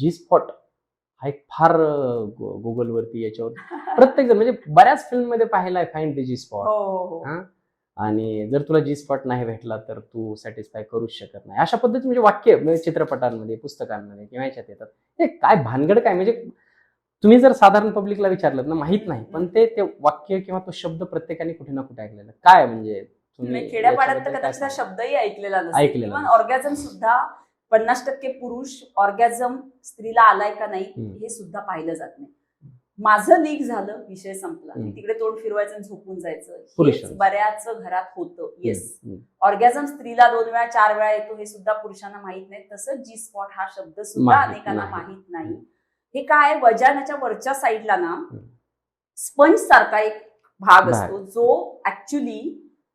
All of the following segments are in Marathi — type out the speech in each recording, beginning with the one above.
जी स्पॉट हा एक फार गुगलवरती याच्यावर प्रत्येक जण म्हणजे बऱ्याच फिल्ममध्ये पाहिलाय फाईंड द जी स्पॉट? आणि जर तुला जी स्पॉट नाही भेटला तर तू सॅटिस्फाय करूच शकत नाही. अशा पद्धती म्हणजे वाक्य म्हणजे चित्रपटांमध्ये पुस्तकांमध्ये किंवा याच्यात येतात. हे काय भानगड काय? म्हणजे तुम्ही जर साधारण पब्लिकला विचारलं ना माहीत नाही पण ते ते वाक्य किंवा तो शब्द प्रत्येकाने कुठे ना कुठे ऐकलेलं. काय म्हणजे खेड्यापाड्यात तर कदाचित? शब्दही ऐकलेला ऐकलेला. ऑर्गॅझम सुद्धा पन्नास टक्के पुरुष ऑर्गॅझम स्त्रीला आलाय का नाही. हे सुद्धा पाहिलं जात नाही माझं लीक झालं विषय संपला. तिकडे तोंड फिरवायचं आणि झोपून जायचं. बऱ्याच घरात होतं येस. ऑर्गॅझम स्त्रीला दोन वेळा चार वेळा येतो हे सुद्धा पुरुषांना माहीत नाही तसंच जी स्पॉट हा शब्द सुद्धा अनेकांना. माहीत नाही हे काय वजानाच्या वरच्या साईडला ना. स्पंज सारखा एक भाग भाग. असतो जो ऍक्च्युली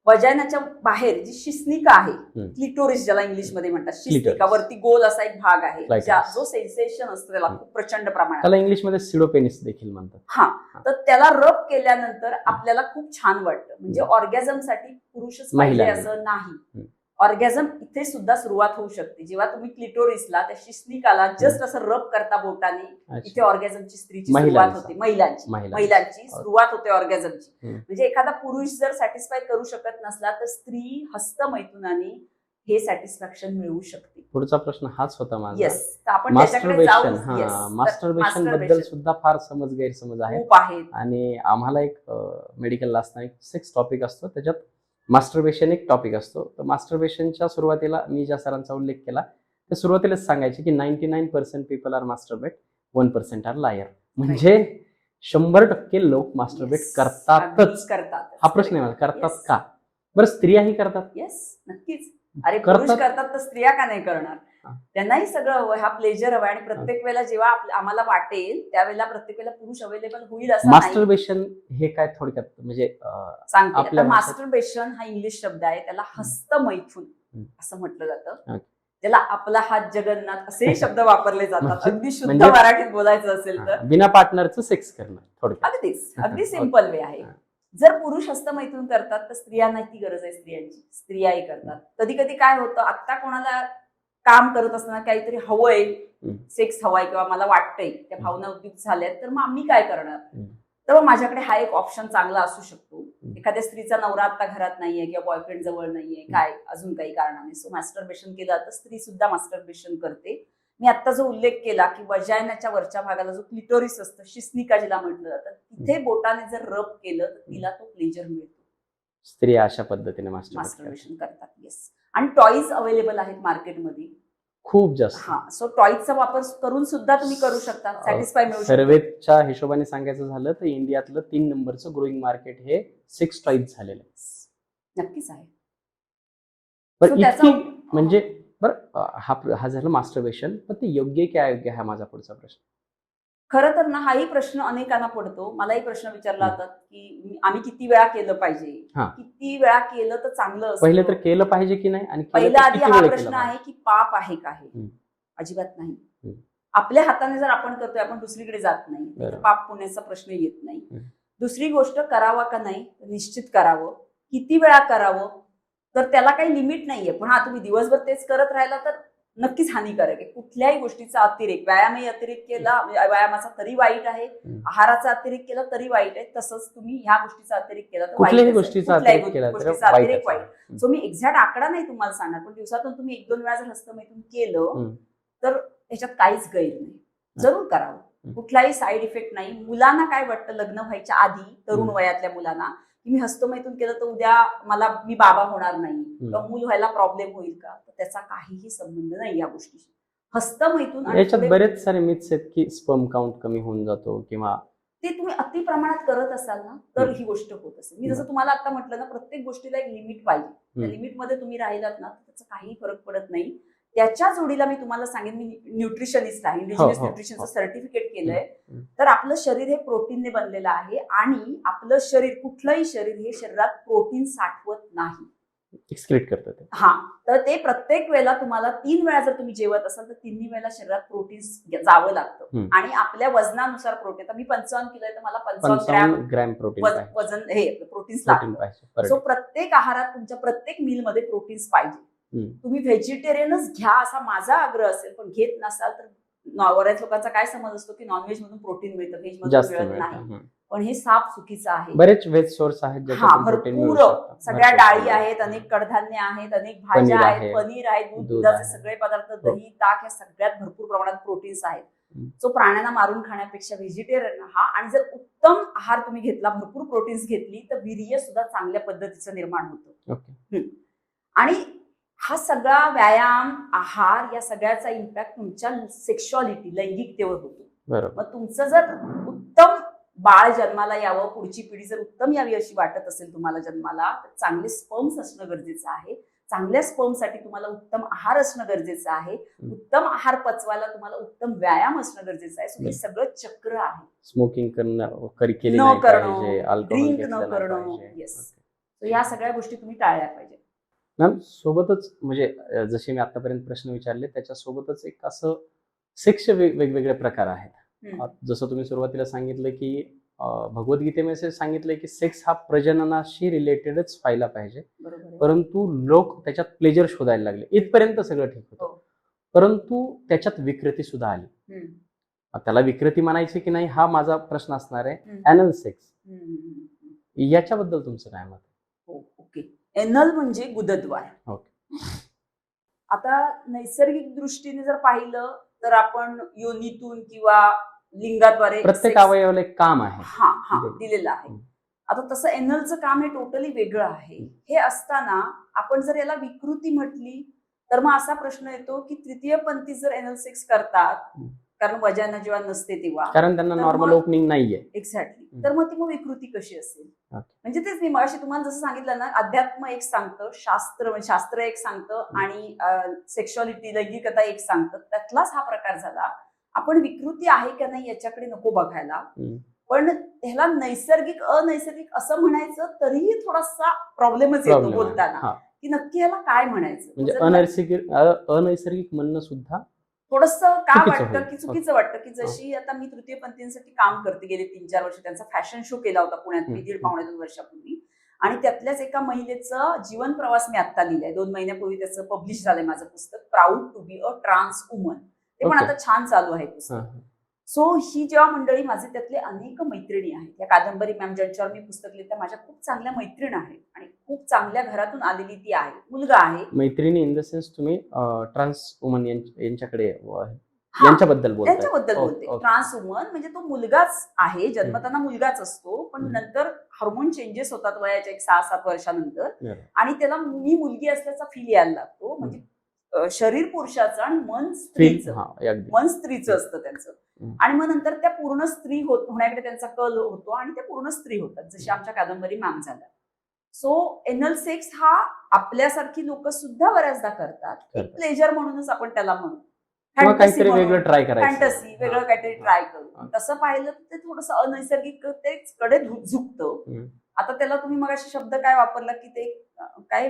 वजानाच्या बाहेर जी शिस्निका आहे. क्लिटोरिस ज्याला इंग्लिशमध्ये म्हणतात शिस्निका. वरती गोल असा एक भाग आहे जो सेन्सेशन असतो त्याला. खूप प्रचंड प्रमाणात त्याला इंग्लिशमध्ये सिडोपेनिस देखील म्हणतात हा तर त्याला रब केल्यानंतर आपल्याला खूप छान वाटतं म्हणजे ऑर्गॅझमसाठी पुरुषच पाहिजे. असं नाही. ऑर्गॅझम इथे सुद्धा सुरुवात होऊ शकते. जेव्हा तुम्ही क्लिटोरिसला त्या शिस्निकाला जस्ट असं रब करता बोटाने इथे. ऑर्गॅझमची स्त्रीची सुरुवात. होते. महिलांची. महिलांचा. सुरुवात होते ऑर्गॅझमची. म्हणजे एखादा पुरुष जर सॅटिस्फाय करू शकत नसला तर स्त्री हस्तमैथुनाने हे सॅटिस्फॅक्शन मिळवू शकते. पुढचा प्रश्न हाच होता माझा. आपण मास्टरबेशनबद्दल सुद्धा फार समज गैरसमज आहे आणि आम्हाला एक मेडिकलला असताना एक सिक्स टॉपिक असतो. त्याच्यात मास्टरबेशन एक टॉपिक असतो. तर मास्टरबेशनच्या सुरुवातीला मी ज्या सरांचा उल्लेख केला ते सुरुवातीलाच सांगायचे की ninety nine percent people are masturbate one percent are liar म्हणजे शंभर टक्के लोक मास्टरबेट. करतातच. करतात. हा प्रश्न आहे मला. करतात का? बरं स्त्रियाही करतात? येस नक्कीच. अरे करतात तर स्त्रिया का नाही करणार. त्यांनाही सगळं हवं हा प्लेजर हवा आणि प्रत्येक वेळेला जेव्हा आम्हाला वाटेल त्यावेळेला प्रत्येक वेळेला पुरुष अवेलेबल होईल असं मास्टरबेशन हे काय थोडक्यात? म्हणजे सांगते. मास्टरबेशन हा इंग्लिश शब्द आहे. त्याला हस्तमैथून हम्म. असं म्हटलं जातं. त्याला आपला हात जगन्नाथ असेही शब्द वापरले जातात. म्हणजे- अगदी शुद्ध म्हणजे- मराठीत बोलायचं असेल तर. बिना पार्टनरचं सेक्स करणं थोडक्यात. अगदीच. अगदी. सिंपल वे आहे. जर पुरुष हस्तमैथून करतात तर स्त्रियांना ती गरज आहे स्त्रियांची. स्त्रियाही करतात. कधी कधी काय होतं आत्ता कोणाला काम करत असताना काहीतरी हवंय. सेक्स हवाय किंवा मला वाटतंय त्या भावना उद्युक्त झाल्यात तर मग आम्ही काय करणार. तर माझ्याकडे हा एक ऑप्शन चांगला असू शकतो. एखाद्या स्त्रीचा नवरा आता घरात नाहीये किंवा बॉयफ्रेंड जवळ नाहीये काय? अजून काही कारणाने. सो मास्टरबेशन केलं तर स्त्री सुद्धा मास्टरबेशन करते. मी आता जो उल्लेख केला की वजायनाच्या वरच्या भागाला जो क्लिटोरिस असतं शिस्निका जिला म्हटलं जातं तिथे बोटाने जर रब केलं तर तिला तो प्लेजर मिळतो. स्त्रिया अशा पद्धतीने मास्टर मास्टरबेशन करतात येस आणि टॉईज अवेलेबल आहेत मार्केटमध्ये खूप जास्त. हा सो टॉईजचा वापर करून सुद्धा तुम्ही करू शकता सॅटिस्फाय मिळू सर्वेच्या हिशोबाने सांगायचं झालं तर इंडियातलं तीन नंबरचं ग्रोईंग मार्केट हे सिक्स टॉईज झालेलं आहे. नक्कीच आहे. म्हणजे बरं हा हा झालं मास्टरबेशन पण ते योग्य की अयोग्य हा माझा पुढचा प्रश्न. खरं तर ना हाही प्रश्न अनेकांना पडतो. मलाही प्रश्न विचारला जातात की आम्ही किती वेळा केलं पाहिजे? हा. किती वेळा केलं तर चांगलं असतं? पहिले तर केलं पाहिजे की नाही? आणि केलं पहिला तर आधी किती हा वेळ प्रश्न आहे की पाप आहे का हे? हम्म. अजिबात नाही. आपल्या हाताने जर आपण करतोय आपण दुसरीकडे जात नाही. बरोबर. पाप पुण्याचा प्रश्न येत नाही. हम्म. दुसरी गोष्ट करावा का नाही? निश्चित करावं. किती वेळा करावं? तर त्याला काही लिमिट नाहीये. पण हा तुम्ही दिवसभर तेच करत राहिला तर नक्कीच हानिकारक आहे कुठल्याही गोष्टीचा अतिरेक व्यायामही अतिरेक केला म्हणजे व्यायामाचा तरी वाईट आहे. आहाराचा अतिरेक केला तरी वाईट आहे तसंच तुम्ही ह्या गोष्टीचा अतिरेक केला तर आहे. गोष्टीचा अतिरेक वाईट. सो मी एक्झॅक्ट आकडा नाही तुम्हाला सांगणार पण दिवसातून तुम्ही एक दोन वेळा जर हस्तमैथून केलं. तर त्याच्यात काहीच गैर नाही जरूर करावं. कुठलाही साईड इफेक्ट नाही मुलांना काय वाटतं लग्न व्हायच्या आधी तरुण. वयातल्या मुलांना की मी हस्तमैथून केलं तर उद्या मला मी बाबा होणार नाही. किंवा मूल व्हायला प्रॉब्लेम होईल का? तर त्याचा काहीही संबंध नाही या गोष्टीशी. हस्तमैथून याच्यात बरेच सारे मिथ्स आहेत की स्पर्म काउंट कमी होऊन जातो किंवा ते तुम्ही अति प्रमाणात करत असाल ना तर. ही गोष्ट होत असेल. मी जसं तुम्हाला आता म्हटलं ना प्रत्येक गोष्टीला एक लिमिट पाहिजे. त्या. लिमिटमध्ये तुम्ही राहिलात ना तर त्याचा काही फरक पडत नाही. त्याच्या जोडीला मी तुम्हाला सांगेन मी न्यूट्रिशनिस्ट आहे इंडिजिनियस न्यूट्रिशनचं. सर्टिफिकेट केलंय. तर आपलं शरीर हे प्रोटीनने बनलेलं आहे आणि आपलं शरीर कुठलंही शरीर हे शरीरात प्रोटीन साठवत नाही एक्सक्रीट हा तर ते प्रत्येक वेळेला तुम्हाला तीन वेळा जर तुम्ही जेवत असाल तर तिन्ही वेळेला शरीरात प्रोटीन जावं लागतं. आणि आपल्या वजनानुसार प्रोटीन आता मी पंचावन्न किलो आहे तर मला पंचावन्न ग्रॅम प्रोटीन वजन हे प्रोटीन्स प्रोटीन लागतं सो. प्रत्येक आहारात तुमच्या प्रत्येक मील मध्ये प्रोटीन्स पाहिजे. तुम्ही व्हेजिटेरियनच घ्या असा माझा आग्रह असेल पण घेत नसाल तर बऱ्याच लोकांचा काय समज असतो की नॉनव्हेज मधून प्रोटीन मिळतं व्हेज मधून मिळत. नाही. पण हे साफ चुकीचं आहे बरेच व्हेज सोर्स आहेत हा भरपूर. सगळ्या डाळी. आहेत अनेक कडधान्य आहेत अनेक भाज्या आहेत आहे, पनीर आहे दूध दूध दुधाचे. सगळे पदार्थ हो. दही ताक या सगळ्यात भरपूर प्रमाणात प्रोटीन्स आहेत. जो प्राण्यांना मारून खाण्यापेक्षा व्हेजिटेरियन हा आणि जर उत्तम आहार तुम्ही घेतला भरपूर प्रोटीन्स घेतली तर वीर्य सुद्धा चांगल्या पद्धतीचं निर्माण होतं आणि हा सगळा व्यायाम आहार या सगळ्याचा इम्पॅक्ट तुमच्या सेक्शुअलिटी लैंगिकतेवर होतो. मग तुमचं जर उत्तम बाळ जन्माला यावं पुढची पिढी जर उत्तम यावी अशी वाटत असेल तुम्हाला जन्माला तर चांगले स्पर्म्स असणं गरजेचं आहे. चांगल्या स्पर्मसाठी तुम्हाला उत्तम आहार असणं गरजेचं आहे. उत्तम आहार पचवायला तुम्हाला उत्तम व्यायाम असणं गरजेचं आहे. सो हे सगळं चक्र आहे. स्मोकिंग करणं न करणं, घेतलं न करणं. So या सगळ्या गोष्टी तुम्ही टाळल्या पाहिजे मॅम सोबतच म्हणजे जसे मी आतापर्यंत प्रश्न विचारले त्याच्या सोबतच एक असं सेक्सचे वेग- वेगवेगळे प्रकार आहेत. जसं तुम्ही सुरुवातीला सांगितलं की भगवद्गीतेमध्ये सांगितलंय की सेक्स हा प्रजननाशी रिलेटेडच व्हायला पाहिजे. परंतु लोक त्याच्यात प्लेजर शोधायला लागले. इथपर्यंत सगळं ठीक होतं. हो. परंतु त्याच्यात विकृती सुद्धा आली. त्याला विकृती म्हणायची की नाही हा माझा प्रश्न असणार आहे. Anal sex. याच्याबद्दल तुमचं काय मत एनल म्हणजे गुदद्वार. आता नैसर्गिक दृष्टीने जर पाहिलं तर आपण योनीतून किंवा लिंगाद्वारे प्रत्येक अवयवाला एक काम आहे हा हा दिलेलं. आहे. आता तसं एनलचं काम हे टोटली वेगळं आहे हे असताना आपण जर याला विकृती म्हटली तर मग असा प्रश्न येतो की तृतीय पंथी जर एनल सेक्स करतात. कारण वजाना जेव्हा नसते तेव्हा कारण त्यांना नॉर्मल मग- ओपनिंग नाहीये एक्झॅक्टली. तर मग ती मग विकृती कशी असेल. म्हणजे तेच मी मगाशी तुम्हाला जसं सांगितलं ना अध्यात्म एक सांगतं शास्त्र म्हणजे शास्त्र एक सांगतं आणि सेक्शुअलिटी लैंगिकता एक सांगतं त्यातलाच हा प्रकार झाला आपण विकृती आहे का नाही याच्याकडे नको बघायला. पण ह्याला नैसर्गिक अनैसर्गिक असं म्हणायचं तरीही थोडासा प्रॉब्लेमच येतो. बोलताना. की नक्की ह्याला काय म्हणायचं म्हणजे अनैसर्गिक अनैसर्गिक म्हणणं सुद्धा थोडस का वाटतं. की चुकीचं वाटतं की जशी आता मी तृतीय पंथींसाठी काम करते गेले तीन चार वर्ष त्यांचा फॅशन शो केला होता पुण्यात मी. दीड पावणे दोन वर्षापूर्वी आणि त्यातल्याच एका महिलेचं जीवन प्रवास मी आता लिहिलंय दोन महिन्यापूर्वी त्याचं पब्लिश झालंय माझं पुस्तक proud to be a trans woman ते पण. आता छान चालू आहे पुस्तक. सो ही जेव्हा मंडळी माझे त्यातले अनेक मैत्रिणी आहेत या कादंबरी मॅम ज्यांच्यावर मी पुस्तक लिहिलं त्या माझ्या खूप चांगल्या मैत्रीण आहेत आणि खूप चांगल्या घरातून आलेली ती आहे मुलगा आहे. मैत्रिणी इन द सेन्स तुम्ही ट्रान्स वुमन यांच्याकडे यांच्याबद्दल त्यांच्याबद्दल ओ- बोलते. ट्रान्स वुमन म्हणजे तो मुलगाच आहे जन्मताना मुलगाच असतो पण. नंतर हार्मोन चेंजेस होतात वयाच्या एक सहा सात वर्षानंतर. आणि त्याला मी मुलगी असल्याचा फील यायला लागतो. म्हणजे शरीर पुरुषाचं आणि मन स्त्रीचं हा मन स्त्रीचं असतं त्यांचं. आणि मग नंतर त्या पूर्ण स्त्री होत होण्याकडे त्यांचा कल होतो आणि त्या पूर्ण स्त्री होतात जशी आमच्या कादंबरी मॅम झाल्या सो एनल सेक्स हा आपल्यासारखी लोक सुद्धा बऱ्याचदा करतात एक. प्लेजर म्हणूनच आपण त्याला म्हणू करायचं फॅन्टसी वेगळं. काहीतरी ट्राय करू. तसं पाहिलं तर ते थोडस अनैसर्गिक ते कडे झुकतं. आता त्याला तुम्ही मग शब्द काय वापरला की ते काय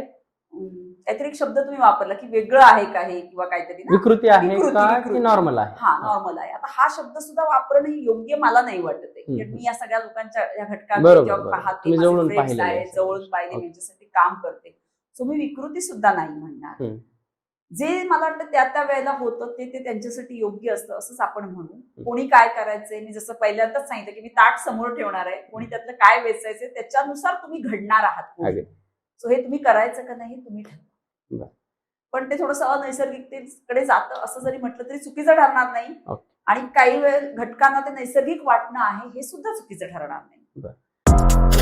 काहीतरी एक शब्द तुम्ही वापरला की वेगळं आहे का हे किंवा काहीतरी ना विकृती आहे विकृती, का विकृती. की नॉर्मल आहे हा नॉर्मल आहे आता हा शब्द सुद्धा वापरणं हे योग्य मला नाही वाटत आहे. कारण मी या सगळ्या लोकांच्या या घटकांना बरोबर, जेव्हा बरोबर. पाहते तुम्ही माझे जवळून friends पाहिलेलं आहे आहेत, सगळं. जवळून पाहिले ओके. यांच्यासाठी काम करते सो मी विकृती सुद्धा नाही म्हणणार हम्म. जे मला वाटतं त्या त्या वेळेला होतं ते ते त्यांच्यासाठी योग्य असतं असंच आपण म्हणू कोणी काय करायचंय मी जसं पहिल्यांदाच सांगितलं की मी ताट समोर ठेवणार आहे कोणी त्यातलं काय वेचायचंय त्याच्यानुसार तुम्ही घडणार आहात अगदी. सो हे तुम्ही करायचं का नाही तुम्ही ठरवा. पण ते थोडंसं अनैसर्गिकतेकडे जातं असं जरी म्हटलं तरी चुकीचं ठरणार नाही. आणि काही वेळ घटकांना ते नैसर्गिक वाटणं आहे हे सुद्धा चुकीचं ठरणार नाही.